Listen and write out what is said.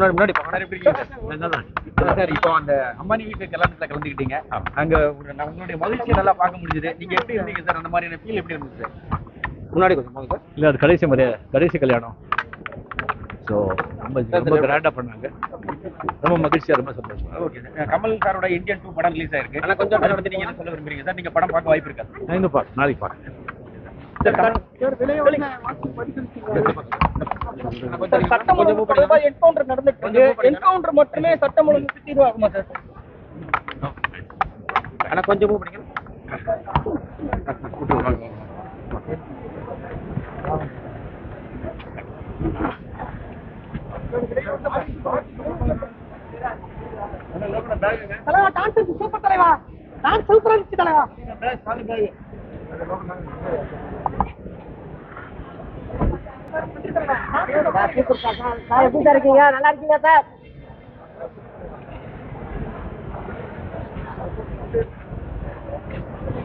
முன்னாடி முன்னாடி sir? Sir இப்போ அந்த அம்பானி வீட்டு கல்யாணத்துல கலந்துக்கிட்டீங்க. அங்க உங்களுடைய மகிழ்ச்சியை நல்லா பார்க்க முடிஞ்சது. நீங்க எப்படி இருந்தீங்க சார்? அந்த மாதிரியான ஃபீல் எப்படி இருந்துச்சு முன்னாடி கொஞ்சம் போங்க சார். இல்லை அது கடைசி முறை கடைசி கல்யாணம். ஸோ ரொம்ப ரொம்ப கிராண்டாக பண்ணாங்க. ரொம்ப மகிழ்ச்சியாக ரொம்ப சந்தோஷம். Okay sir. கமல் சாரோட இந்தியன் டூ படம் ரிலீஸ் ஆயிருக்கு. ஆனா கொஞ்சம் அதை பத்தி நீங்க என்ன சொல்ல விரும்புறீங்க சார்? நீங்க படம் பார்க்க வாய்ப்பு இருக்கா நான் இன்னும் பார்க்க நாளைக்கு பார்க்குறேன் சார் கமல். சார், சட்டம் ஒழுங்கு தொடர்பா என்கவுண்டர் நடந்துட்டு இருக்கு. என்கவுண்டர் மட்டுமே சட்டம் ஒழுங்குக்கு தீர்வாகுமா சார்? ஆனா கொஞ்சம் பண்ணிக்கலாம் தலைவா டான்ஸ் சூப்பர் தலைவா. டான்ஸ் சூப்பரா இருந்துச்சு தலைவா. சார் எப்படி சார் இருக்கீங்க நல்லா இருக்கீங்க சார்?